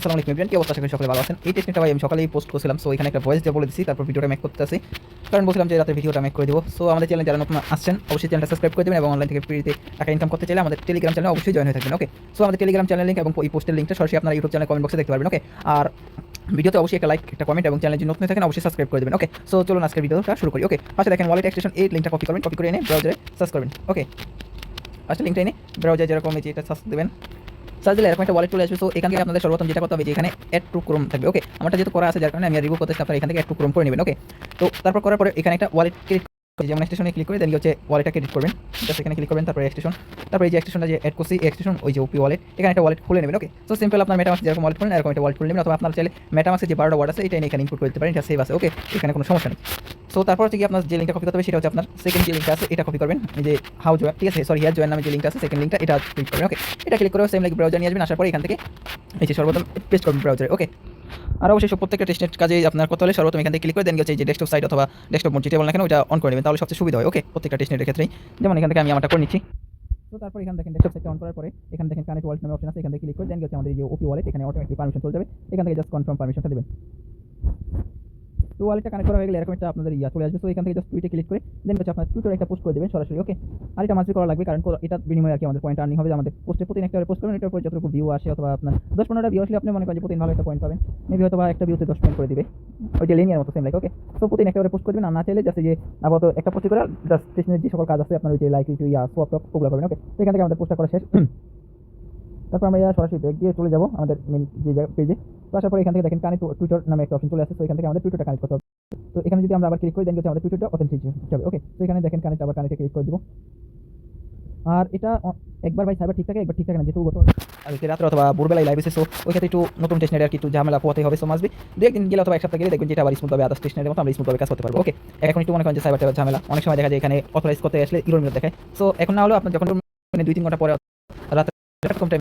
আসসালামু আলাইকুম এভরিওয়ান কি অবস্থা? আশা আছেন। এই টেস্টটা ভাই আমি সকালেই পোস্ট করছিলাম সো এখানে একটা ভয়েস দিয়ে বলে দিচ্ছি তারপর ভিডিওটা মেক করতে আসি কারণ বলছিলাম যে রাতে ভিডিওটা মেক করে দেবো। সো আমাদের চ্যানেল যারা নতুন আসছেন, অবশ্যই চ্যানেলটা সাবস্ক্রাইব করে দেবেন এবং অনলাইন থেকে ফ্রিতে টাকা ইনকাম করতে চাইলে আমাদের টেলিগ্রাম চ্যানেলে অবশ্যই জয়েন হয়ে থাকবেন ওকে সো আমাদের টেলিগ্রাম চ্যানেল লিঙ্ক এবং এই পোস্টের লিঙ্কটা সরাসরি আপনার ইউটিউব চ্যানেল কমেন্ট বক্সে দেখতে পারবেন ওকে আর ভিডিওতে অবশ্যই একটা লাইক একটা কমেন্ট এবং চ্যানেল যদি নতুন থাকেন, অবশ্যই সাবস্ক্রাইব করে দেবেন ওকে সো চলুন আজকের ভিডিওটা শুরু করি ওকে পাশে দেখেন ওয়ালেট এক্সটেশন এই লিঙ্কটা কপি করবেন কপি করে এনে ব্রাউজারে সার্চ করবেন ওকে ফার্স্ট লিঙ্কটা এনে ব্রাউজার যেরকম এটা সার্চ দেবেন সার্চ দিলে এরকম একটা ওয়ালেট চলে আসবে। সো এখান থেকে আপনাদের সর্বপ্রথম যেটা করতে হবে যে এখানে অ্যাড টু ক্রোম থাকবে ওকে আমারটা যেহেতু করা আছে, যার কারণে আমি রিভিউ করতে আপনারা এখান থেকে অ্যাড টু ক্রোম করে নেবেন ওকে তো তারপর করার পরে এখানে একটা ওয়ালেট ক্রিয়েট যেমন স্টেশনে ক্লিক করে দেন হচ্ছে ওয়ালেটটা ক্রেডিট করবেন। জাস্ট এখানে ক্লিক করবেন, তারপরে স্টেশন তারপরে এই যে স্টেশনটা যে অ্যাড করছি স্টেশন ওই যে ওপি ওয়ালেট এখানে একটা ওয়ালেট খুলে নেবেন ওকে তো সিম্পল আপনার মেটামাক্স যেরকম ওয়ালেট খুলেন এরকম একটা ওয়ালেট খুলে নেবেন, অথবা আপনার চাইলে মেটামাক্সের যে বারোটা ওয়ার্ড আছে, এটা এখানে ইনপুট করতে পারেন, এটা সেভ আছে ওকে এখানে কোনো সমস্যা নেই। সো তারপর হচ্ছে কি আপনার যে লিঙ্কটা কপি করতে হবে, সেটা হচ্ছে আপনার সেকেন্ড যে লিঙ্কটা আছে, এটা কপি করবেন। এই যে হাউ জয়েন ঠিক আছে? সরি হিয়ার জয়েন নামে যে লিঙ্কটা আছে সেকেন্ড লিঙ্কটা এটা ক্লিক করবেন ওকে এটা ক্লিক করে সেম লাইক ব্রাউজার নিয়ে আসবেন, আসার পরে এখান থেকে এই যে সর্বপ্রথম পেস্ট করবেন ব্রাউজারে ওকে আর অবশ্যই প্রত্যেকটা টেস্টের কাজে আপনার করতে হলে সর্বপ্রথম এখান থেকে ক্লিক করে দেন গেছে যে ডেস্কটপ সাইট অথবা ডেস্কটপ মোট টেবল না ওইটা অন করে নেবেন, তাহলে সবচেয়ে সুবিধা হয়। ওকে প্রত্যেকটা টেস্টের ক্ষেত্রেই। যেমন এখান থেকে আমি আমারটা করে নিচ্ছি। তো তারপর এখান থেকে ডেস্কটপ সাইটটা অন করার পরে, এখান থেকে কানেক্ট ওয়ালেট নামে অপশন আছে, এখান থেকে ক্লিক করে দেন গেছে আমাদের যে ওপি ওয়ালেট এখানে অটোমেটিক পারমিশন চলে যাবে। এখান থেকে জাস্ট কনফার্ম পারমিশনটা দেবেন। তো ওয়ালেটটা কানেক্ট করা হয়ে গেলে এরকম একটা আপনাদের ইয়া চলে আসবে। তো এখান থেকে জাস্ট টুইটে ক্লিক করে দেন হচ্ছে আপনার টুইটারে একটা পোস্ট করে দেবেন সরাসরি ওকে আর এটা মাঝে করা লাগবে কারণ এটা বিনিময়ে আর কি আমাদের পয়েন্ট আর্নিং হবে। আমাদের পোস্টে প্রতিদিন একটা পোস্ট করবেন, এটার উপর যতটুকু ভিউ আসে অথবা আপনার দশ পনেরোটা ভিউ আসলে আপনি মনে করেন যে প্রতিদিন ভালো একটা পয়েন্ট পাবেন। মেবি হয়তো একটা ভিউতে দশ পয়েন্ট করে দিবে। ওই যে লিনিয়ার মতো সেম লাইক ওকে তো প্রতিদিন একটা করে পোস্ট করবেন আর না চাইলে জাস্ট যে আপাতত একটা পোস্ট করে জাস্ট স্টেশনের যে সকল কাজ আছে, আপনার ওই যে like you yeah swap top ওগুলো করবেন ওকে তো এখান থেকে আমাদের পোস্টটা করা শেষ। তারপর আমরা সরাসরি ব্যাক দিয়ে চলে যাব আমাদের মেন যে পেজে তো আসার পরে এখান থেকে দেখেন কানেক্ট টুইটার নামে একটা অপশন চলে আসে, তো এখান থেকে আমাদের টুইটারটা কানেক্ট করতে হবে। তো এখানে যদি আমরা আবার ক্লিক করি দেন আমাদের টুইটারটা অথেন্টিক যাবে ওকে তো এখানে দেখেন কানেক্ট আবার কানেক্টে ক্লিক করে দিব। আর এটা একবার ভাই সাইবার ঠিক থাকে, একবার ঠিক থাকে না, যেহেতু গত রাত্রে অথবা ভোরবেলায় লাইভ এসে সো ওই একটু নতুন টেস্টনারি আর কি, একটু ঝামেলা পোহাতে হবে সো মাসবি দু একদিন গেলে অথবা এক সপ্তাহ গেলে দেখবেন যেটা আবার স্মুথ হবে আদার্স টেস্টনারির মতো আমরা স্মুথ কাজ করতে পারব ওকে এখন একটু মনে করেন যে সাইবার ঝামেলা, অনেক সময় দেখা যায় এখানে অথরাইজ করতে আসলে ইরোর মিরর দেখায়। সো এখন না হলেও আপনার যখন মানে দুই তিন ঘণ্টা পরে রাতে এরকম টাইম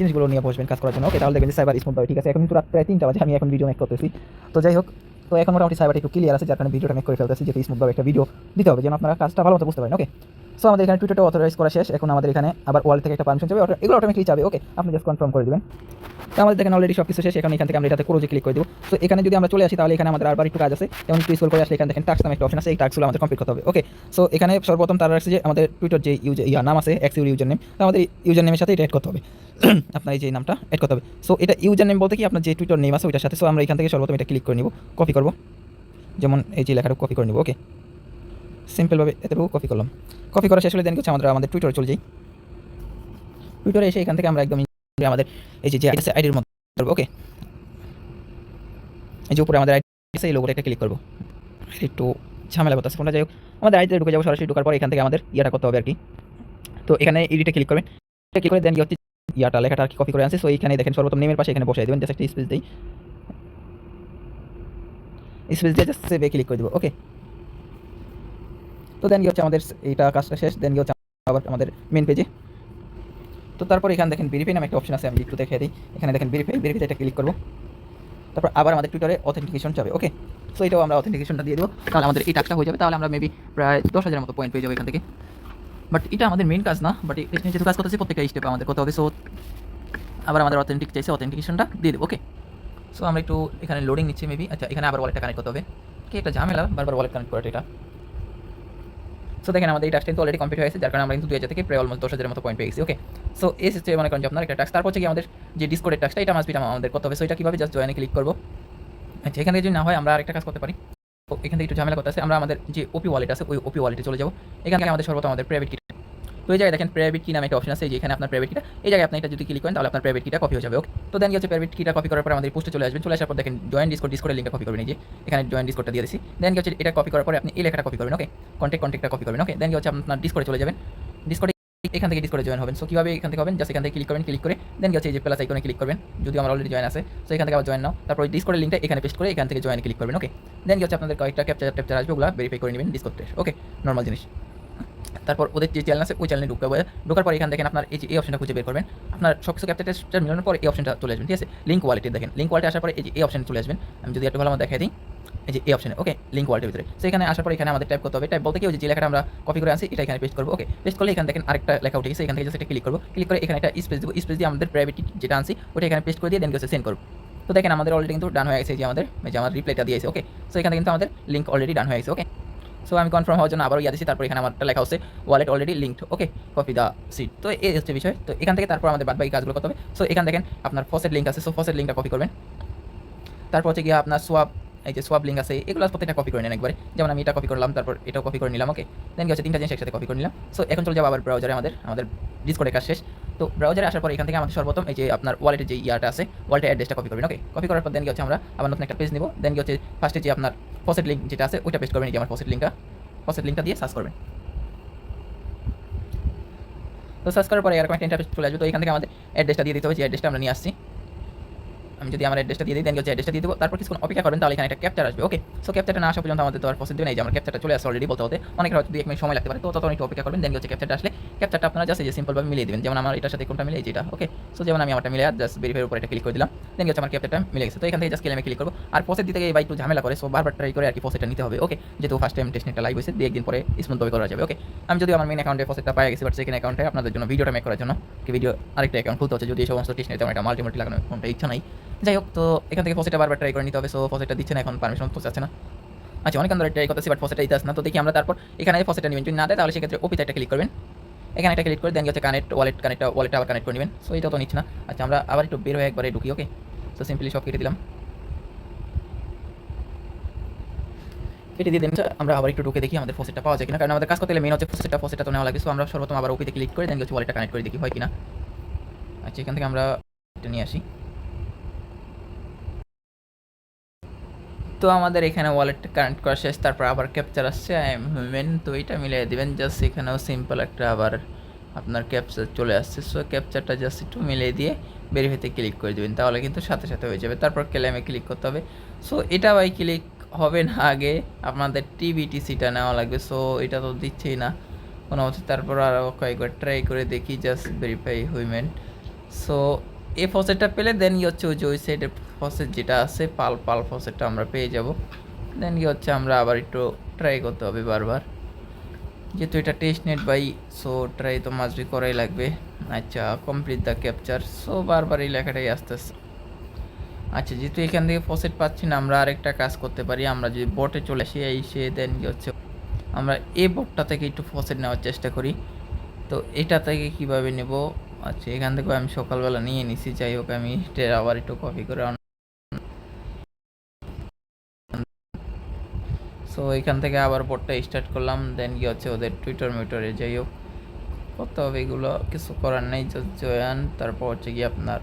জিনিসগুলো নিয়ে বসবেন কাজ করার জন্য। ওকে তাহলে দেখবেন যে সাইবার স্মুথ হবে ঠিক আছে? এখন কিন্তু রাত প্রায় তিনটা বাজে, আমি এখন ভিডিও মেক করতেছি। তো যাই হোক, তো এখন মোটামুটি সাইবার একটু ক্লিয়ার আছে, যার কারণে ভিডিওটা মেক করে ফেলতেছি যে স্মুথভাবে একটা ভিডিও দিতে হবে, যেন আপনারা কাজটা ভালো মতো বুঝতে পারেন ওকে সো আমাদের এখানে টুইটারটা অথরাইজ করা শেষ, এখন আমাদের এখানে আবার ওয়াল থেকে একটা পারমিশন যাবে এগুলো অটোমেটিক যাবে ওকে আপনি জাস্ট কনফার্ম করে দেবেন। তো আমাদের দেখেন অলরেডি সব কিছু শেষ, এখন এখান থেকে আমরা এটাতে ক্রোজে ক্লিক করে দেবো। তো এখানে যদি আমরা চলে আসি, তাহলে এখানে আমাদের আরবার একটু কাজ আছে। যেমন একটু স্ক্রল করে আসলে এখানে দেখেন টাক্স নামে একটা অপশন আছে, এই টাক্সগুলো আমাদের কমপ্লিট করতে হবে ওকে সো এখানে সর্বপ্রথম তারা রাখছে যে আমাদের টুইটার যে ইউজার ইয়া নাম আছে এক্স ইউজার নেম তো আমাদের ইউজার নেমের সাথে এটা অ্যাড করতে হবে। আপনার এই যে নামটা অ্যাড করতে হবে। সো এটা ইউজার নেম বলতে কি আপনার যে টুইটার নেম আছে, ওইটার সাথে সো আমরা এখান থেকে সর্বপ্রথম এটা ক্লিক করে নিব কপি করব। যেমন এই যে লেখাটা কপি করে নিব ওকে সিম্পলভাবে এতটুকু কপি করলাম। কপি করা শেষ হলে দেন কিছু আমাদের আমাদের টুইটারে চলে যাই। টুইটারে এসে এখান থেকে আমরা একদম আমাদের এই যে যে আইডির মধ্যে করব ওকে এই যে উপরে আমাদের আইডি আছে, এই লোগোটা একটা ক্লিক করব। একটু ঝামেলা করতেছে কোনটা যাই হোক। আমাদের আইডিতে ঢুকে যাব সরাসরি, ঢোকার পর এখান থেকে আমাদের ইয়াটা করতে হবে আর কি। তো এখানে এডিটে ক্লিক করবেন। ক্লিক করে দেন হচ্ছে ইয়াটা, লেখাটা আর কি কপি করে আনছে। সো এইখানে দেখেন, সর্বপ্রথম নেমের পাশে এখানে বসাই দেবেন জাস্ট একটা স্পেস দিই। স্পেস দিয়ে জাস্ট সেভে ক্লিক করে দেবো ওকে তো দেন কি হচ্ছে আমাদের এইটা কাজটা শেষ দেন কি হচ্ছে আবার আমাদের মেন পেজে তো তারপর এখানে দেখেন ভেরিফাই নামে একটা অপশন আছে, আমি একটু দেখে দিই। এখানে দেখেন ভেরিফাই ভেরিফাইতে একটা ক্লিক করব। তারপর আবার আমাদের টুইটারে অথেন্টিকেশন যাবে ওকে সো এটাও আমরা অথেন্টিকেশনটা দিয়ে দেবো। তাহলে আমাদের এই টাস্কটা হয়ে যাবে। তাহলে আমরা মেবি প্রায় দশ হাজারের মতো পয়েন্ট পেয়ে যাব এখান থেকে। বাট এটা আমাদের মেন কাজ না বাট যেহেতু কাজ করতেছে, প্রত্যেকটা স্টেপে আমাদের করতে হবে। সো আবার আমাদের অথেন্টিক চাইছে অথেন্টিকেশনটা দিয়ে দেবো ওকে সো আমরা একটু এখানে লোডিং নিচ্ছি মেবি আচ্ছা এখানে আবার ওয়ালেটটা কানেক্ট করতে হবে। কি একটা ঝামেলা, বারবার ওয়ালেট কানেক্ট করাটা এটা। সো দেখেন আমাদের এই টাস্ক কিন্তু অলরেডি কমপ্লিট হয়েছে যার কারণে আমরা কিন্তু দুই হাজার থেকে প্রায় অলমোস্ট দশ হাজারের মতো পয়েন্ট পেয়ে গেছি ওকে সো এই সিস্টেমে মনে করেন যে আপনার একটা টাস্ক তারপর হচ্ছে আমাদের যে ডিসকোডের টাস্কটা এটা মাসবিটা আমাদের করতে হবে। সো এটা কীভাবে জাস্ট জয়েনে ক্লিক করব? আচ্ছা এখান থেকে যদি না হয় আমরা আরেকটা কাজ করতে পারি। এখান থেকে একটু ঝামেলা করতে আছে। আমরা আমাদের যে ওপি ওয়ালেট আছে, ওই ওপি ওয়ালেটে চলে যাব। এখান আমাদের সর্বত আমাদের প্রাইভেট তো এই জায়গায় দেখেন প্রাইভেট কি নামে একটা অপশন আছে, এই যে আপনার প্রাইভেট কিটা এই জায়গায় আপনি এটা যদি ক্লিক করেন, তাহলে আপনার প্রাইভেট কিটা কপি হয়ে যাবে। ওকে তো দেন হচ্ছে? প্রাইভেট কিটা কপি করার পর আমাদের পোস্টে চলে আসবেন। চলে আসার পর দেখেন জয়েন ডিসকোড ডিসকোডের লিঙ্কটা কপি করবেন। এই যে এখানে জয়েন ডিসকোডটা দিয়ে দিচ্ছি দেন হচ্ছে? এটা কপি করার পরে আপনি এই লেখাটা কপি করবেন। ওকে কন্ট্যাক্ট কন্ট্যাক্টটা কপি করবেন। ওকে দেন হচ্ছে? আপনার ডিসকোডে চলে যাবেন। ডিসকোডে এখান থেকে ডিসকোডে জয়েন হবেন। সো কীভাবে এখান থেকে হবেন? জাস্ট এখান থেকে ক্লিক করবেন ক্লিক করে দেন হচ্ছে? এই যে প্লাস আইকনে ক্লিক করবেন। যদি আমার অলরেডি জয়েন আছে। সো এখান থেকে আবার জয়েন নাও। তারপর ডিসকোডের লিঙ্কটা এখানে পেস্ট করে এখান থেকে জয়েন ক্লিক করবেন। ওকে দেন হচ্ছে? আপনাদের কয়েকটা ক্যাপচার ট্যাপচার আসবে। ওগুলো ভেরিফাই করে নেবেন ডিসকোডে ওকে নর্মাল জিনিস। তারপর ওদের যে চ্যানেল আছে, ওই চ্যানেলে হবে। ঢোকার পর এখান দেখেন আপনার এই যে, এই অপশনটা খুঁজে বের করবেন। আপনার সব কিছু ক্যাপচার টেস্টার মিলানোর পর এই অপশনটা চলে আসবেন, ঠিক আছে? লিঙ্ক কোয়ালিটি দেখেন। লিঙ্ক ওয়ালেটে আসার পরে এই যে, এই অপশন চলে আসবেন। আমি যদি একটু ভালো আমার দেখাই দিই। এই যে, এই অপশনে ওকে লিঙ্ক ওয়ালেটের ভিতরে। সো এখানে আসার পর এখানে আমাদের টাইপ করতে হবে। টাইপ বলতে কি যে লেখাটা আমরা কপি করে আনছি, এটা এখানে পেস্ট করব ওকে পেস্ট করলে এখানে দেখেন আরেকটা লেখা উঠে গেছে। এখান থেকে জাস্ট ক্লিক করব। ক্লিক করে এখানে একটা স্পেস দেবো। স্পেস দিয়ে আমাদের প্রাইভেট যেটা আনছি, ওটা এখানে পেস্ট করে দিয়ে দেন সেন্ড করব। তো দেখেন আমাদের অলরেডি কিন্তু ডান হয়ে গেছে যে আমাদের যে আমার রিপ্লাইটা দিয়েছে ওকে সো এখানে কিন্তু আমাদের লিঙ্ক অলরেডি ডান হয়ে গেছে ওকে সো আমি কনফার্ম হওয়ার জন্য আবারও ইয়া দিচ্ছি তারপর এখানে আমারটা লেখা হচ্ছে wallet already linked okay copy the seat তো এই হচ্ছে বিষয়। তো এখান থেকে তারপর আমাদের বাদবাকি কাজগুলো করতে হবে। সো এখান দেখেন আপনার ফসেট লিঙ্ক আছে সো ফসেট লিঙ্কটা কপি করবেন। তারপর হচ্ছে গিয়ে আপনার সোয়াব এই যে সোয়াব লিঙ্ক আছে, এগুলো প্রত্যেকটা কপি করে নেন একবারে। যেমন আমি এটা কপি করলাম, তারপর এটাও কপি করে নিলাম ওকে দেন কি হচ্ছে? তিনটা জিনিস একসাথে কপি করে নিলাম। সো এখন চলে যাব আবার ব্রাউজারে আমাদের আমাদের ডিসকোডের কাজ শেষ। তো ব্রাউজারে আসার পর এখান থেকে আমাদের সর্বপ্রথম এই যে আপনার ওয়ালেটের যে ইয়াটা আছে ওয়ালেটের অ্যাড্রেসটা কপি করবেন ওকে কপি করার পর দেন কি হচ্ছে আমরা আবার নতুন একটা পেজ নিব। দেন কি হচ্ছে? ফার্স্টে যে আপনার ফসেট লিঙ্ক যেটা আছে, ওইটা পেস্ট করবেন এই যে আমার ফসেট লিঙ্কটা ফসেট লিঙ্কটা দিয়ে সার্চ করবেন। তো সার্চ করার পরে এরকম একটা ইন্টারফেস চলে আসবে। তো এখান থেকে আমাদের অ্যাড্রেসটা দিয়ে দিতে হবে। যে অ্যাড্রেসটা আমরা নিয়ে আসছি। আমি যদি আমার অ্যাড্রেসটা দিয়ে দিই দেন হচ্ছে অ্যাড্রেসটা দিয়ে দেবো। তারপর কিছুক্ষণ অপেক্ষা করবেন তাহলে এখানে একটা ক্যাপচার আসবে। ওকে সো ক্যাপচারটা না আসা পর্যন্ত আমাদের তো আর প্রসেস নেই। যে আমার ক্যাপচারটা চলে আসে অলরেডি বলতে হতে অনেক হয়তো এক মিনিট সময় লাগতে পারে। তো ততক্ষণ একটু অপেক্ষা করবেন দেন হচ্ছে ক্যাপচারটা আসলে ক্যাপচারটা আপনারা জাস্ট যে সিম্পলভাবে মিলিয়ে দেবেন। যেমন আমার এটার সাথে কোনটা মিলে যেটা ওকে সো যেমন আমি আমারটা মিলে জাস্ট ভেরিফাইয়ের উপর এটা ক্লিক করে দিলাম। দেন হচ্ছে আমার ক্যাপচারটা মিলে গেছে। তো এখান থেকে জাস্ট ক্লেমে ক্লিক করব। আর প্রসেস দিতে গিয়ে একটু ঝামেলা করে সো বারবার ট্রাই করে আর কি প্রসেসটা নিতে হবে। ওকে যেহেতু ফার্স্ট টাইম টেস্টনেটটা লাইভ হয়েছে দিয়ে একদিন পরে স্মুথভাবে করা যাবে। ওকে আমি যদি আমার মেন অ্যাকাউন্টে প্রসেসটা পাই গেছি বাট সেকেন্ড অ্যাকাউন্টে আপনাদের জন্য ভিডিওটা মেক করার জন্য, কি ভিডিও আরেকটা অ্যাকাউন্ট খুলতে হচ্ছে। যদি এই সমস্ত টেস্টনেটে আমার একটা মাল্টিমাল্টি লাগানো কোনটা ইচ্ছা নাই যাই হোক তো এখান থেকে ফসেটটা বারবার ট্রাই করে নিতে হবে সো ফসেটটা দিচ্ছে না, এখন পারমিশন তো চাচ্ছে না। আচ্ছা অনেক ধরে ট্রাই করতেছি বাট ফসেটটা দিতে না, তো দেখি আমরা তারপর এখানে ফসেটটা নেবেন। যদি না দেয়, তাহলে সেক্ষেত্রে ওপিতে একটা ক্লিক করবেন। এখানে একটা ক্লিক করে দেন হচ্ছে কানেক্ট ওয়ালেট কানেক্ট ওয়ালেটটা আবার কানেক্ট করে নেবেন। সো এটা তো নিচ্ছে না। আচ্ছা আমরা আবার একটু বের হয়ে একবারে ঢুকি ওকে সো সিম্পলি সব কেটে দিলাম। কেটে দিয়ে দেন আমরা আবার একটু ঢুকে দেখি আমাদের ফসেটটা পাওয়া যায় কিনা। কারণ আমাদের কাজ করতে গেলে মেন হচ্ছে ফসেটটা ফসেটটা তো নেওয়া লাগে। সো আমরা সর্বপ্রথম আবার ওপিতে ক্লিক করে দেন হচ্ছে ওয়ালেটটা কানেক্ট করে দেখি হয় কিনা। আচ্ছা এখান থেকে আমরা এটা নিয়ে আসি। তো আমাদের এখানে ওয়ালেট কানেক্ট করা শেষ, তারপর আবার ক্যাপচার আসছে আই এম হিউম্যান তো এটা মিলিয়ে দেবেন জাস্ট এখানেও সিম্পল একটা আবার আপনার ক্যাপচার চলে আসছে। সো ক্যাপচারটা জাস্ট একটু মিলিয়ে দিয়ে ভেরিফাইতে ক্লিক করে দেবেন, তাহলে কিন্তু সাথে সাথে হয়ে যাবে। তারপর ক্লেমে ক্লিক করতে হবে। সো এটা ভাই ক্লিক হবে না আগে, আপনাদের টিবিটিসিটা নেওয়া লাগবে। সো এটা তো দিচ্ছেই না, কোনো মতে। তারপর আরও কয়েকবার ট্রাই করে দেখি জাস্ট ভেরিফাই হুইমেন সো এই ফসেটটা পেলে দেন হচ্ছে ওই যে ওই সাইডের ফসেট যেটা আছে, পাল পাল ফসেটটা আমরা পেয়ে যাব। দেন কি হচ্ছে আমরা আবার একটু ট্রাই করতে হবে বারবার। যেহেতু এটা test net by so try তো মাসবি করাই লাগবে। আচ্ছা কমপ্লিট দ্য ক্যাপচার সো বারবার এই লেখাটাই আসতেছে। আচ্ছা যেহেতু এখান থেকে ফসেট পাচ্ছি না, আমরা আরেকটা কাজ করতে পারি। আমরা যদি বটে চলে আসি, এই সে দেন কি হচ্ছে আমরা এই বটটা থেকে একটু ফসেট নেওয়ার চেষ্টা করি। তো এটা থেকে কীভাবে নেব? আচ্ছা এখান থেকে আমি সকালবেলা নিয়ে নিছি, যাই হোক, আমি আবার একটু কপি করে সো এখান থেকে আবার বোর্ডটা স্টার্ট করলাম দেন কি হচ্ছে ওদের টুইটার মিটারে যাই হোক করতে হবে এগুলো, কিছু করার নেই জাস্ট জয়ান তারপর হচ্ছে কি আপনার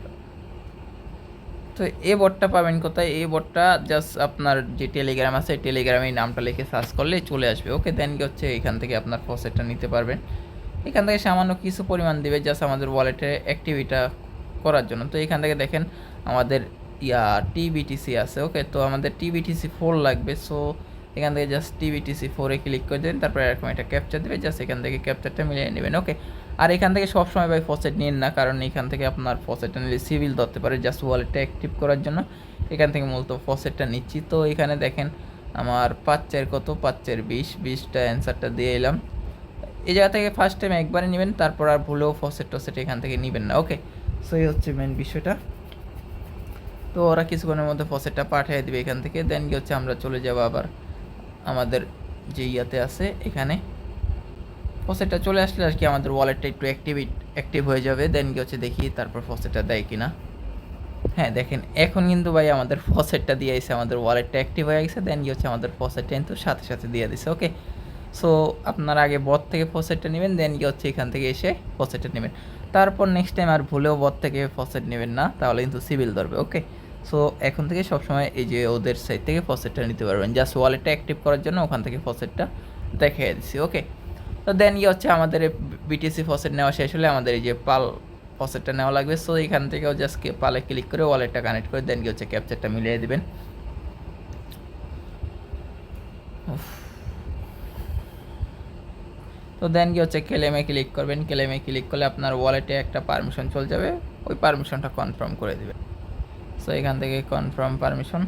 তো এই বোর্ডটা পাবেন কোথায়? এই বোর্ডটা জাস্ট আপনার যে টেলিগ্রাম আছে টেলিগ্রামে নামটা লিখে সার্চ করলে চলে আসবে। ওকে দেন কি হচ্ছে এখান থেকে আপনার ফসেটটা নিতে পারবেন। এখান থেকে সামান্য কিছু পরিমাণ দিবে জাস্ট আমাদের ওয়ালেটে অ্যাক্টিভিটা করার জন্য। তো এখান থেকে দেখেন, আমাদের ইয়া টিবিটিসি আছে। ওকে তো আমাদের টিবিটিসি ফোর লাগবে। সো এখান থেকে জাস্ট টিভিটিসি ফোরে ক্লিক করে দেবেন তারপরে এরকম একটা ক্যাপচার দেবে জাস্ট এখান থেকে ক্যাপচারটা মিলিয়ে নেবেন ওকে আর এখান থেকে সবসময় ভাই ফসেট নিন না, কারণ এখান থেকে আপনার ফসেটটা নিলে সিভিল ধরতে পারে জাস্ট ওয়ালেটটা অ্যাক্টিভ করার জন্য। এখান থেকে মূলত ফসেটটা নিচ্ছি। তো এখানে দেখেন আমার পাঁচের কত? পাঁচের বিশ, বিশটা অ্যান্সারটা দিয়ে এলাম। এই জায়গা থেকে ফার্স্ট টাইম একবারে নেবেন, তারপর আর ভুলেও ফসেট টসেট এখান থেকে নেবেন না ওকে সো এই হচ্ছে মেন বিষয়টা। তো ওরা কিছুক্ষণের মধ্যে ফসেটটা পাঠিয়ে দেবে এখান থেকে। দেন কি হচ্ছে আমরা চলে যাব আবার আমাদের যে ইয়াতে আছে, এখানে। ফসেটটা চলে আসলে আর কি আমাদের ওয়ালেটটা একটু অ্যাক্টিভেট অ্যাক্টিভ হয়ে যাবে। দেন কি হচ্ছে দেখি তারপর ফসেটটা দেয় কিনা। হ্যাঁ দেখেন, এখন কিন্তু ভাই আমাদের ফসেটটা দিয়ে এসে আমাদের ওয়ালেটটা অ্যাক্টিভ হয়ে গেছে। দেন কি হচ্ছে আমাদের ফসেটটা কিন্তু সাথে সাথে দিয়ে দিছে ওকে সো আপনার আগে বট থেকে ফসেটটা নেবেন দেন কি হচ্ছে এখান থেকে এসে ফসেটটা নেবেন। তারপর নেক্সট টাইম আর ভুলেও বট থেকে ফসেট নেবেন না, তাহলে কিন্তু সিভিল ধরবে ওকে সো এখন থেকে সবসময় এই যে ওদের সাইড থেকে ফসেটটা নিতে পারবেন। জাস্ট ওয়ালেটটা অ্যাক্টিভ করার জন্য ওখান থেকে ফসেটটা দেখিয়ে দিচ্ছি ওকে তো দেন ইয়ে হচ্ছে আমাদের বিটিসি ফসেট নেওয়া শেষ হলে আমাদের এই যে পাল ফসেটটা নেওয়া লাগবে। সো এখান থেকেও জাস্ট পালে ক্লিক করে ওয়ালেটটা কানেক্ট করে দেন কি হচ্ছে ক্যাপচারটা মিলিয়ে দেবেন। তো দেন কি হচ্ছে ক্লেমে ক্লিক করবেন। ক্লেমে ক্লিক করলে আপনার ওয়ালেটে একটা পারমিশন চলে যাবে। ওই পারমিশনটা কনফার্ম করে দেবে সো এখান থেকে কনফার্ম পারমিশন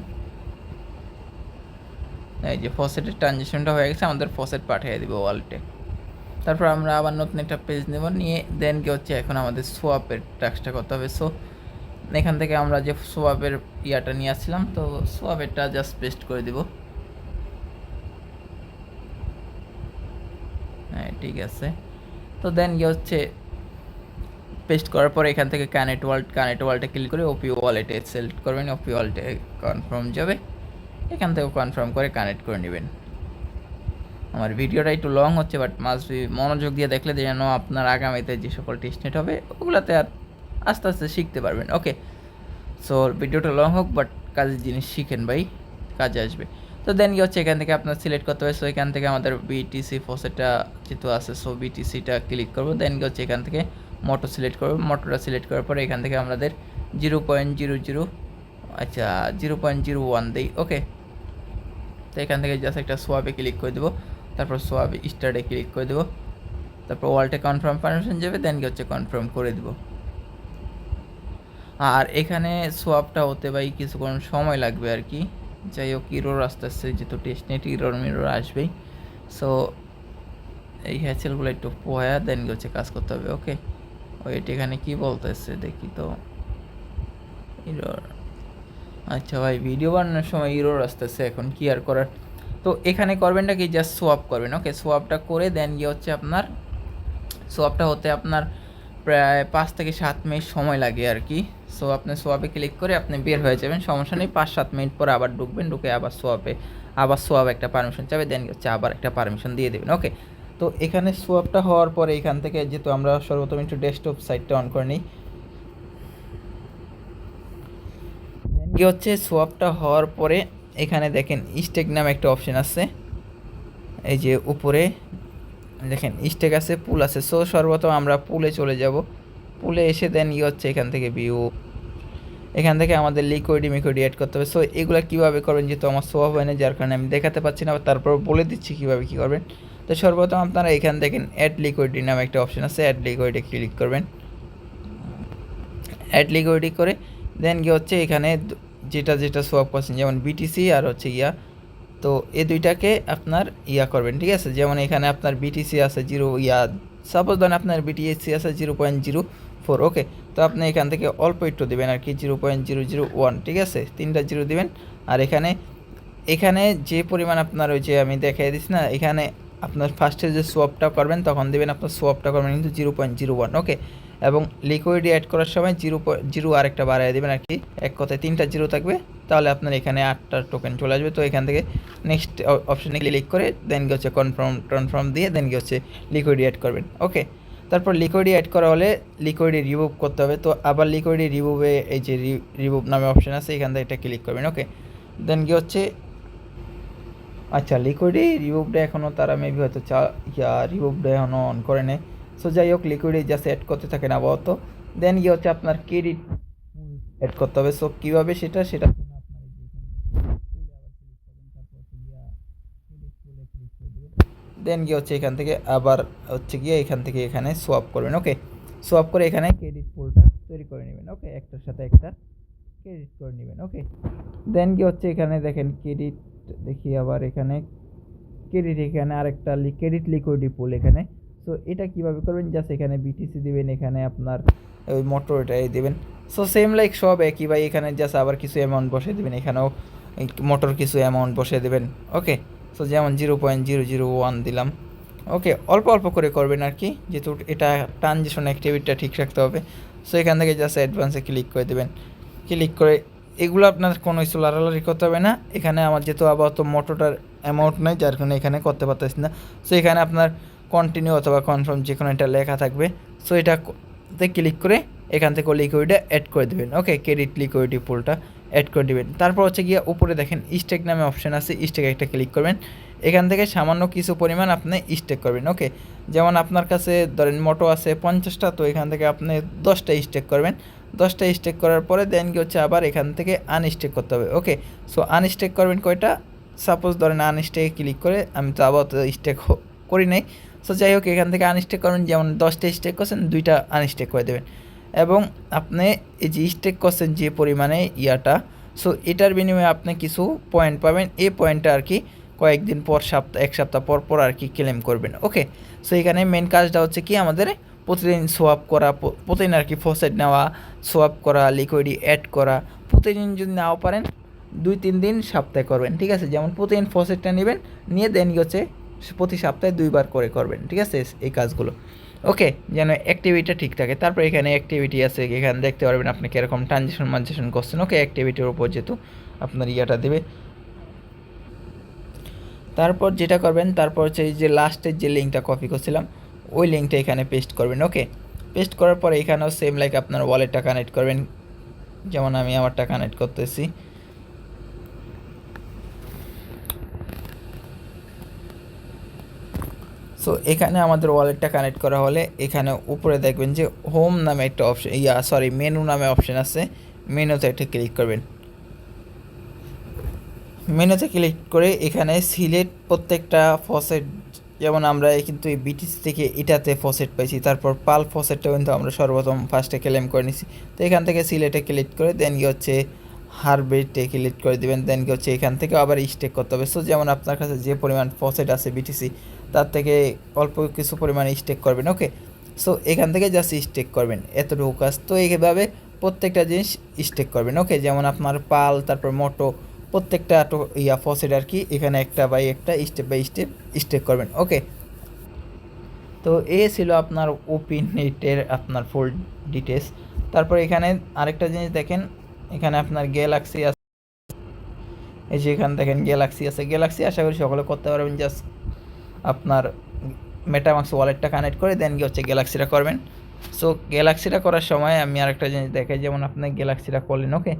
এই যে ফসেটের ট্রানজেকশনটা হয়ে গেছে, আমাদের ফসেট পাঠিয়ে দেবো ওয়ালেটে তারপর আমরা আবার নতুন একটা পেজ নেব, নিয়ে দেন কি হচ্ছে এখন আমাদের সোয়াপের টাস্কটা করতে হবে। সো এখান থেকে আমরা যে সোয়াবের ইয়াটা নিয়ে আসছিলাম, তো সোয়াবেরটা জাস্ট পেস্ট করে দিব। হ্যাঁ ঠিক আছে। তো দেন কি হচ্ছে পেস্ট করার পর এখান থেকে কানেক্ট ওয়ালেট কানেক্ট ওয়ালেটে ক্লিক করে ওপি ওয়ালেটে সিলেক্ট করবেন। ওপি ওয়ালেটে কনফার্ম যাবে। এখান থেকে কনফার্ম করে কানেক্ট করে নেবেন। আমার ভিডিওটা একটু লং হচ্ছে বাট মাস মনোযোগ দিয়ে দেখলে যেন আপনার আগামীতে যে সকল টেস্টনেট হবে, ওগুলাতে আর আস্তে আস্তে শিখতে পারবেন। ওকে সো ভিডিওটা লং হোক বাট কাজের জিনিস শিখেন ভাই, কাজে আসবে। তো দেন কি হচ্ছে, এখান থেকে আপনার সিলেক্ট করতে হবে। সো এখান থেকে আমাদের বিটিসি ফোসেটটা যেহেতু আছে সো বিটিসিটা ক্লিক করব। দেন কি হচ্ছে, এখান থেকে মোটো সিলেক্ট করব মোটোটা সিলেক্ট করার পরে এখান থেকে আমাদের জিরো পয়েন্ট জিরো জিরো আচ্ছা জিরো পয়েন্ট জিরো ওয়ান দিই ওকে তো এখান থেকে জাস্ট একটা সোয়াবে ক্লিক করে দেবো, তারপর সোয়াবে স্টার্টে ক্লিক করে দেবো, তারপর ওয়ালটে কনফার্ম পারমিশন যাবে দেন কি হচ্ছে কনফার্ম করে দেবো। আর এখানে সোয়াপটা হতে ভাই কিছুক্ষণ সময় লাগবে আর কি, যাই হোক ইরোর আস্তে আস্তে যেহেতু টেস্ট নেট ইরোর মিরোর আসবেই সো এই হ্যাচেলগুলো একটু পোয়া দেন হচ্ছে কাজ করতে হবে ওকে ওয়েট এখানে কি বলতেছে? দেখি তো। ইরোর আচ্ছা ভাই ভিডিও বানানোর সময় ইরোর আসতেছে এখন, কি আর করার? তো এখানে করবেনটা কি জাস্ট সোয়াপ করবেন? ওকে সোয়াপটা করে দেন গিয়ে হচ্ছে আপনার সোয়াপটা হতে আপনার প্রায় পাঁচ থেকে সাত মিনিট সময় লাগে আর কি। সো আপনি সোয়াপে ক্লিক করে আপনি বের হয়ে যাবেন, সমস্যা নেই, পাঁচ সাত মিনিট পরে আবার ঢুকবেন, ঢুকে আবার সোয়াপে আবার সোয়াপ একটা পারমিশন চাবে দেন হচ্ছে আবার একটা পারমিশন দিয়ে দেবেন। ওকে তো এখানে সোয়াপটা হওয়ার পরে এখান থেকে যেহেতু আমরা সর্বপ্রথম একটু ডেস্কটপ সাইটটা অন করে নিই। কি হচ্ছে সোয়াপটা হওয়ার পরে এখানে দেখেন স্টেক নামে একটা অপশন আছে। এই যে উপরে দেখেন স্টেক আছে পুল আছে। সো সর্বপ্রথম আমরা পুলে চলে যাব। পুলে এসে দেন ই হচ্ছে এখান থেকে ভিউ এখান থেকে আমাদের লিকুইড মিকুইডি অ্যাড করতে হবে। সো এগুলো কীভাবে করবেন যেহেতু আমার সোয়াব হয় না, যার কারণে আমি দেখাতে পাচ্ছি না তারপর বলে দিচ্ছি কীভাবে কী করবেন। তো সর্বপ্রথম আপনারা এখান দেখেন অ্যাড লিকুইডি নামে একটা অপশন আছে অ্যাড লিকুইডে ক্লিক করবেন। অ্যাড লিকুইডি করে দেন কি হচ্ছে এখানে যেটা যেটা সোয়াপ করছেন, যেমন বিটিসি আর হচ্ছে ইয়া। তো এই দুইটাকে আপনার ইয়া করবেন, ঠিক আছে? যেমন এখানে আপনার বিটিসি আছে জিরো ইয়া সাপোজ ধরেন আপনার বিটিএসসি আছে zero point zero four okay তো আপনি এখান থেকে অল্প একটু দেবেন আর কি zero point zero zero one ঠিক আছে? তিনটা জিরো দিবেন। আর এখানে এখানে যে পরিমাণ আপনার ওই যে আমি দেখাই দিচ্ছি না, এখানে আপনার ফার্স্টে যে সোয়াপটা করবেন, তখন দেবেন আপনার সোয়াপটা করবেন কিন্তু zero point zero one okay এবং লিকুইড অ্যাড করার সময় জিরো জিরো আরেকটা বাড়ায় দেবেন আর কি, এক কথায় তিনটা জিরো থাকবে, তাহলে আপনার এখানে আটটা টোকেন চলে আসবে। তো এখান থেকে নেক্সট অপশনে ক্লিক করে দেন গিয়ে হচ্ছে কনফার্ম কনফার্ম দিয়ে দেন গিয়ে হচ্ছে লিকুইড অ্যাড করবেন ওকে তারপর লিকুইডি অ্যাড করা হলে লিকুইডি রিমুভ করতে হবে। তো আবার লিকুইডি রিমুভে এই যে রিমুভ নামে অপশান আছে, এখান থেকে এটা ক্লিক করবেন ওকে দেন গিয়ে হচ্ছে আচ্ছা লিকুইডি রিমুভটা এখনও তারা মেবি হয়তো চা, ইয়া রিমুভটা এখনও অন করে নেয় সো যাই হোক লিকুইডি জাস্ট অ্যাড করতে থাকেন আপাতত। দেন গিয়ে হচ্ছে আপনার ক্রেডিট অ্যাড করতে হবে। সো কীভাবে সেটা সেটা দেন গিয়ে হচ্ছে এখান থেকে আবার হচ্ছে গিয়ে এখান থেকে এখানে সোয়াপ করবেন ওকে সোয়াপ করে এখানে ক্রেডিট পোলটা তৈরি করে নেবেন ওকে একটার সাথে একটা ক্রেডিট করে নেবেন ওকে দেন গিয়ে হচ্ছে এখানে দেখেন ক্রেডিট দেখি আবার এখানে ক্রেডিট এখানে আরেকটা ক্রেডিট লিকুইডি পুল এখানে। সো এটা কীভাবে করবেন? জাস্ট এখানে বিটিসি দিবেন, এখানে আপনার ওই মোটর এটাই দিবেন। সো সেম লাইক সব একই ভাই, এখানে জাস্ট আবার কিছু অ্যামাউন্ট বসে দিবেন। এখানেও মোটর কিছু অ্যামাউন্ট বসে দেবেন। ওকে সো যেমন zero point zero zero one দিলাম। ওকে অল্প অল্প করে করবেন আর কি, যেহেতু এটা ট্রানজেকশন অ্যাক্টিভিটিটা ঠিক রাখতে হবে। সো এখান থেকে জাস্ট অ্যাডভান্সে ক্লিক করে দেবেন। ক্লিক করে এগুলো আপনার কোনো কিছু লাড়ালাড়ি করতে হবে না। এখানে আমার যেহেতু আপাতত মোটরটার অ্যামাউন্ট নেই, যার কারণে এখানে করতে পারতেছি না। সো এখানে আপনার কন্টিনিউ অথবা কনফার্ম যে কোনো একটা লেখা থাকবে। সো এটা তে ক্লিক করে এখান থেকে লিকুইডে অ্যাড করে দেবেন। ওকে ক্রেডিট লিকুইডি পুলটা অ্যাড করে দেবেন। তারপর হচ্ছে গিয়ে উপরে দেখেন স্টেক নামে অপশন আছে স্টেক একটা ক্লিক করবেন। এখান থেকে সামান্য কিছু পরিমাণ আপনি স্টেক করবেন। ওকে যেমন আপনার কাছে ধরেন মোটো আছে পঞ্চাশটা, তো এখান থেকে আপনি দশটা স্টেক করবেন। দশটা স্টেক করার পরে দেন কি হচ্ছে? আবার এখান থেকে আনস্টেক করতে হবে। ওকে সো আনস্টেক করবেন কয়টা? সাপোজ ধরেন আনস্টেকে ক্লিক করে আমি তো আবার স্টেক করি নাই। সো যাই হোক, এখান থেকে আনস্টেক করবেন, যেমন দশটা স্টেক করছেন, দুইটা আনস্টেক করে দেবেন। এবং আপনি এই যে স্টেক করছেন যে পরিমাণে ইয়াটা সো এটার বিনিময়ে আপনি কিছু পয়েন্ট পাবেন। এই পয়েন্টটা আর কি কয়েকদিন পর, সপ্তাহ, এক সপ্তাহ পর পর আর কি ক্লেম করবেন। ওকে সো এখানে মেন কাজটা হচ্ছে কি? আমাদের প্রতিদিন সোয়াপ করা প্রতিদিন আর কি ফসেট নেওয়া সোয়াপ করা লিকুইডি অ্যাড করা, প্রতিদিন যদি নাও পারেন, দুই, তিন দিন সপ্তাহে করবেন, ঠিক আছে? যেমন প্রতিদিন ফসেটটা নেবেন, নিয়ে দেন হচ্ছে প্রতি সপ্তাহে দুইবার করে করবেন, ঠিক আছে? এই কাজগুলো। ওকে, যেন অ্যাক্টিভিটিটা ঠিক থাকে। তারপর এখানে অ্যাক্টিভিটি আছে, এখানে দেখতে পারবেন আপনি কীরকম ট্রানজেকশন মানজেকশন করছেন। ওকে অ্যাক্টিভিটির উপর যেহেতু আপনার ইয়াটা দেবে। তারপর যেটা করবেন, তারপর হচ্ছে এই যে লাস্টের যে লিঙ্কটা কপি করছিলাম ওই লিঙ্কটা এখানে পেস্ট করবেন ওকে পেস্ট করার পরে এখানেও সেম লাইক আপনার ওয়ালেটটা কানেক্ট করবেন। যেমন আমি আমারটা কানেক্ট করতেছি। সো এখানে আমাদের ওয়ালেটটা কানেক্ট করা হলে এখানে উপরে দেখবেন যে হোম নামে একটা অপশন ইয়া সরি মেনু নামে অপশন আছে। মেনুতে একটা ক্লিক করবেন। মেনুতে ক্লিক করে এখানে সিলেক্ট প্রত্যেকটা ফসেট যেমন আমরা কিন্তু এই বিটিসি থেকে এটাতে ফসেট পাইছি, তারপর পাল ফসেটটা কিন্তু আমরা সর্বপ্রথম ফার্স্টে ক্লেম করে নিছি। তো এখান থেকে সিলেটে ক্লিক করে দেন কি হচ্ছে হারবেটে ক্লিক করে দিবেন দেন কি হচ্ছে এখান থেকে আবার স্টেক করতে হবে। সো যেমন আপনার কাছে যে পরিমাণ ফসেট আছে বিটিসি তার থেকে অল্প কিছু পরিমাণে স্টেক করবেন ওকে সো এখান থেকে জাস্ট স্টেক করবেন, এতটুকু কাজ। তো এইভাবে প্রত্যেকটা জিনিস স্টেক করবেন ওকে যেমন আপনার পাল, তারপর মোটো প্রত্যেকটা ইয়া ফসেট আর কি, এখানে একটা বাই একটা স্টেপ বাই স্টেপ স্টেপ করবেন ওকে তো এ ছিল আপনার ওপি নেটের আপনার ফুল ডিটেলস তারপর এখানে আরেকটা জিনিস দেখেন, এখানে আপনার গ্যালাক্সি আছে। এই যে এখানে দেখেন গ্যালাক্সি আছে। গ্যালাক্সি আশা করি সকলে করতে পারবেন জাস্ট আপনার মেটামাক্স ওয়ালেটটা কানেক্ট করে দেন গিয়ে হচ্ছে গ্যালাক্সিটা করবেন। সো গ্যালাক্সিটা করার সময় আমি আরেকটা জিনিস দেখাই, যেমন আপনি গ্যালাক্সিটা করলেন ওকে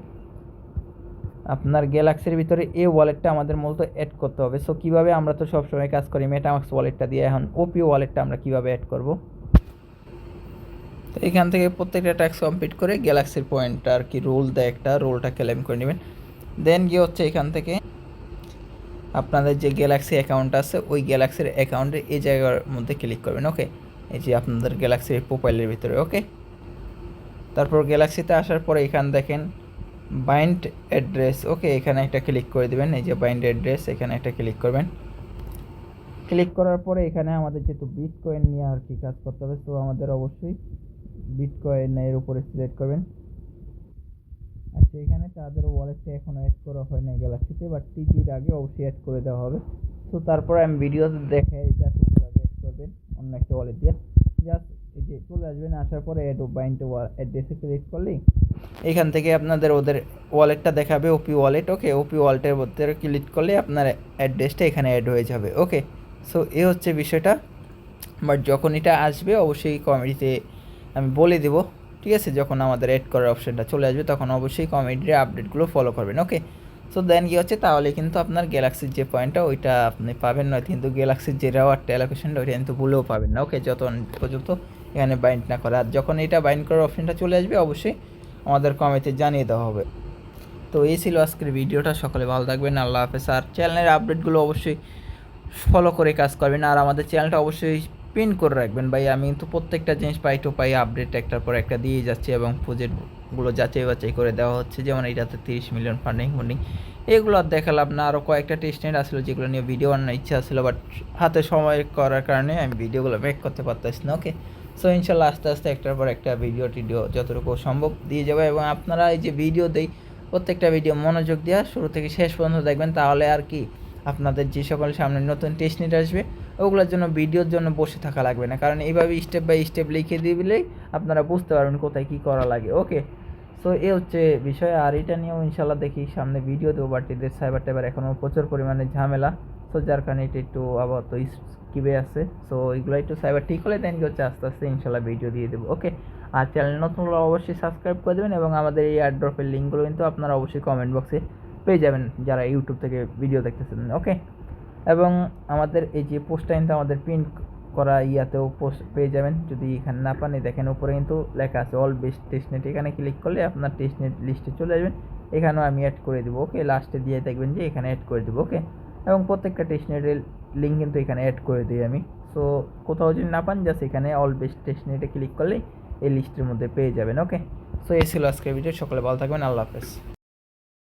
আপনার গ্যালাক্সির ভিতরে এই ওয়ালেটটা আমাদের মূলত অ্যাড করতে হবে। সো কীভাবে আমরা তো সবসময় কাজ করি মেটামাক্স ওয়ালেটটা দিয়ে, এখন ওপি ওয়ালেটটা আমরা কীভাবে অ্যাড করব? তো এখান থেকে প্রত্যেকটা ট্যাক্স কমপ্লিট করে গ্যালাক্সির পয়েন্টটা আর কি রোল দেয় একটা রোলটা ক্লেম করে নেবেন। দেন গিয়ে হচ্ছে এখান থেকে আপনাদের যে গ্যালাক্সি অ্যাকাউন্ট আছে, ওই গ্যালাক্সির অ্যাকাউন্টে এই জায়গার মধ্যে ক্লিক করবেন ওকে এই যে আপনাদের গ্যালাক্সির প্রোফাইলের ভিতরে ওকে তারপর গ্যালাক্সিতে আসার পরে এখান দেখেন বাইন্ড অ্যাড্রেস ওকে এখানে একটা ক্লিক করে দেবেন, এই যে বাইন্ড অ্যাড্রেস এখানে একটা ক্লিক করবেন। ক্লিক করার পরে এখানে আমাদের যেহেতু বিট কয়েন নিয়ে আর কি কাজ করতে হবে, তো আমাদের অবশ্যই বিট কয়েনের উপরে সিলেক্ট করবেন। আচ্ছা এখানে তাদের ওয়ালেটটা এখনও অ্যাড করা হয় না গ্যালাক্সিতে বাট টিজির আগে অবশ্যই অ্যাড করে দেওয়া হবে। তো তারপরে আমি ভিডিওতে দেখে জাস্ট অ্যাড করবেন অন্য একটা ওয়ালেট দিয়ে। জাস্ট এই যে চলে আসবেন, আসার পরে অ্যাড বাইন্ড অ্যাড্রেসে ক্লিক করলেই এখান থেকে আপনাদের ওদের ওয়ালেটটা দেখাবে ওপি ওয়ালেট ওকে ওপি ওয়ালেটের মধ্যে ক্লিক করলে আপনার অ্যাড্রেসটা এখানে অ্যাড হয়ে যাবে ওকে সো এ হচ্ছে বিষয়টা। বাট যখন এটা আসবে, অবশ্যই কমেডিতে আমি বলে দেব, ঠিক আছে? যখন আমাদের অ্যাড করার অপশানটা চলে আসবে, তখন অবশ্যই কমেডির আপডেটগুলো ফলো করবেন ওকে সো দেন কী হচ্ছে? তাহলে কিন্তু আপনার গ্যালাক্সির যে পয়েন্টটা ওইটা আপনি পাবেন না, কিন্তু গ্যালাক্সির যে রেওয়ার্ডটা অ্যালোকেশনটা ওইটা কিন্তু ভুলেও পাবেন না ওকে যত পর্যন্ত এখানে বাইন্ড না করে। আর যখন এটা বাইন্ড করার অপশানটা চলে আসবে, অবশ্যই আমাদের কমেতে জানিয়ে দেওয়া হবে। তো এই ছিল আজকের ভিডিওটা। সকলে ভালো থাকবেন। আল্লাহ হাফেজ। আর চ্যানেলের আপডেটগুলো অবশ্যই ফলো করে কাজ করবেন। আর আমাদের চ্যানেলটা অবশ্যই পিন করে রাখবেন। ভাই, আমি কিন্তু প্রত্যেকটা জিনিস পাই টু পাই আপডেট একটার পর একটা দিয়ে যাচ্ছি এবং প্রজেক্টগুলো যাচাই বাছাই করে দেওয়া হচ্ছে। যেমন এইটাতে তিরিশ মিলিয়ন ফান্ডিং ফান্ডিং এগুলো আর দেখালাম না। আরও কয়েকটা টেস্টনেট আসলো যেগুলো নিয়ে ভিডিও বানানোর ইচ্ছা ছিল বাট হাতে সময় করার কারণে আমি ভিডিওগুলো মেক করতে পারতেছি না। ওকে সো ইনশাল্লাহ আস্তে আস্তে একটার পর একটা ভিডিও টিডিও যতটুকু সম্ভব দিয়ে যাবে এবং আপনারা এই যে ভিডিও দেই, প্রত্যেকটা ভিডিও মনোযোগ দেওয়া শুরু থেকে শেষ পর্যন্ত দেখবেন, তাহলে আর কি আপনাদের যে সকল সামনে নতুন টেস্ট নিট আসবে, ওগুলোর জন্য ভিডিওর জন্য বসে থাকা লাগবে না। কারণ এইভাবে স্টেপ বাই স্টেপ লিখে দিলেই আপনারা বুঝতে পারবেন কোথায় কী করা লাগে। ওকে সো এ হচ্ছে বিষয়। আর এটা নিয়েও ইনশাল্লাহ দেখি, সামনে ভিডিও দেবো বাট এদের সাইবার টাইবার এখনও প্রচুর পরিমাণে ঝামেলা। সো যার কারণে এটা একটু আপাতত স্কিপে আছে? সো এগুলো একটু সাইবার ঠিক হলে দেন কি হচ্ছে আস্তে আস্তে ইনশাল্লাহ ভিডিও দিয়ে দেবো ওকে আর চ্যানেল নতুন হলে অবশ্যই সাবস্ক্রাইব করে দেবেন এবং আমাদের এই অ্যাড্রপের লিঙ্কগুলো কিন্তু আপনারা অবশ্যই কমেন্ট বক্সে পেয়ে যাবেন, যারা ইউটিউব থেকে ভিডিও দেখতেছেন ওকে এবং আমাদের এই যে পোস্টটা কিন্তু আমাদের প্রিন্ট করা ইয়াতেও পোস্ট পেয়ে যাবেন, যদি এখানে না পান দেখেন উপরে কিন্তু লেখা আছে অল বেস্ট টেস্টনেট এখানে ক্লিক করলে আপনার টেস্টনেট লিস্টে চলে আসবেন, এখানেও আমি অ্যাড করে দেবো ওকে লাস্টে দিয়ে দেখবেন যে এখানে অ্যাড করে দেবো ওকে এবং প্রত্যেকটা টেস্টনেটের লিঙ্ক কিন্তু এখানে অ্যাড করে দিই আমি। সো কোথাও যদি না পান জাস্ট এখানে অল বেস্ট টেস্টনেটে ক্লিক করলেই এই লিস্টের মধ্যে পেয়ে যাবেন ওকে সো এই ছিল আজকের ভিডিও সকলে ভালো থাকবেন। আল্লাহ হাফেজ।